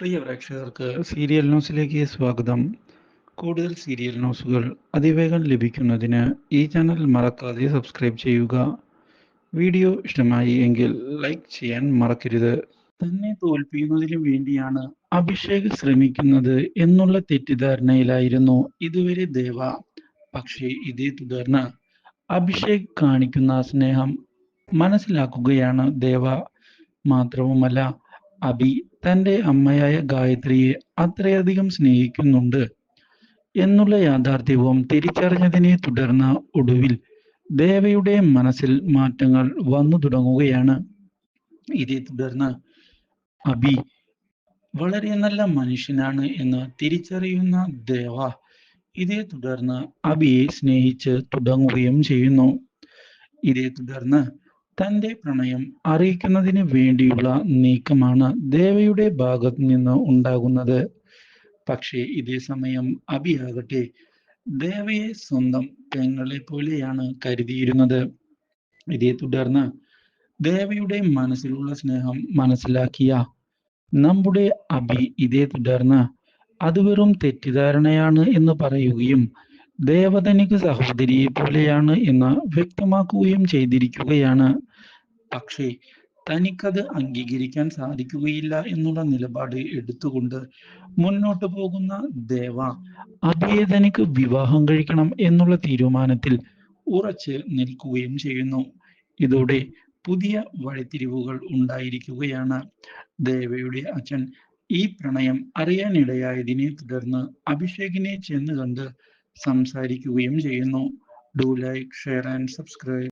പ്രിയ പ്രേക്ഷകർക്ക് സീരിയൽ ന്യൂസിലേക്ക് സ്വാഗതം. കൂടുതൽ സീരിയൽ ന്യൂസുകൾ അതിവേഗം ലഭിക്കുന്നതിന് ഈ ചാനൽ മറക്കാതെ സബ്സ്ക്രൈബ് ചെയ്യുക. വീഡിയോ ഇഷ്ടമായി എങ്കിൽ ലൈക്ക് ചെയ്യാൻ മറക്കരുത്. തന്നെ തോൽപ്പിക്കുന്നതിന് വേണ്ടിയാണ് അഭിഷേക് ശ്രമിക്കുന്നത് എന്നുള്ള തെറ്റിദ്ധാരണയിലായിരുന്നു ഇതുവരെ ദേവ. പക്ഷേ ഇതേ തുടർന്ന് അഭിഷേക് കാണിക്കുന്ന സ്നേഹം മനസ്സിലാക്കുകയാണ് ദേവ. മാത്രവുമല്ല അഭി തന്റെ അമ്മയായ ഗായത്രിയെ അത്രയധികം സ്നേഹിക്കുന്നുണ്ട് എന്നുള്ള യാഥാർത്ഥ്യവും തിരിച്ചറിഞ്ഞതിനെ തുടർന്ന് ഒടുവിൽ ദേവയുടെ മനസ്സിൽ മാറ്റങ്ങൾ വന്നു തുടങ്ങുകയാണ്. ഇതേ തുടർന്ന് അബി വളരെ നല്ല മനുഷ്യനാണ് എന്ന് തിരിച്ചറിയുന്ന ദേവ ഇതേ തുടർന്ന് അബിയെ സ്നേഹിച്ച് തുടങ്ങുകയും ചെയ്യുന്നു. ഇതേ തുടർന്ന് തന്റെ പ്രണയം അറിയിക്കുന്നതിന് വേണ്ടിയുള്ള നീക്കമാണ് ദേവയുടെ ഭാഗത്ത് നിന്ന് ഉണ്ടാകുന്നത്. പക്ഷേ ഇതേ സമയം അഭിയാകട്ടെ ദേവയെ സ്വന്തം പെങ്ങളെ പോലെയാണ് കരുതിയിരുന്നത്. ഇതേ തുടർന്ന് ദേവയുടെ മനസ്സിലുള്ള സ്നേഹം മനസ്സിലാക്കിയ നമ്മുടെ അഭി ഇതേ തുടർന്ന് അത് വെറും തെറ്റിദ്ധാരണയാണ് എന്ന് പറയുകയും ദേവതനിക്ക് സഹോദരിയെ പോലെയാണ് എന്ന് വ്യക്തമാക്കുകയും ചെയ്തിരിക്കുകയാണ്. പക്ഷേ തനിക്കത് അംഗീകരിക്കാൻ സാധിക്കുകയില്ല എന്നുള്ള നിലപാട് എടുത്തുകൊണ്ട് മുന്നോട്ട് പോകുന്ന ദേവ അഭിയെ തനിക്ക് വിവാഹം കഴിക്കണം എന്നുള്ള തീരുമാനത്തിൽ ഉറച്ച് നിൽക്കുകയും ചെയ്യുന്നു. ഇതോടെ പുതിയ വഴിത്തിരിവുകൾ ഉണ്ടായിരിക്കുകയാണ്. ദേവയുടെ അച്ഛൻ ഈ പ്രണയം അറിയാനിടയായതിനെ തുടർന്ന് അഭിഷേകിനെ ചെന്ന് കണ്ട് സംസാരിക്കുകയും ചെയ്യുന്നു. Do like share and subscribe.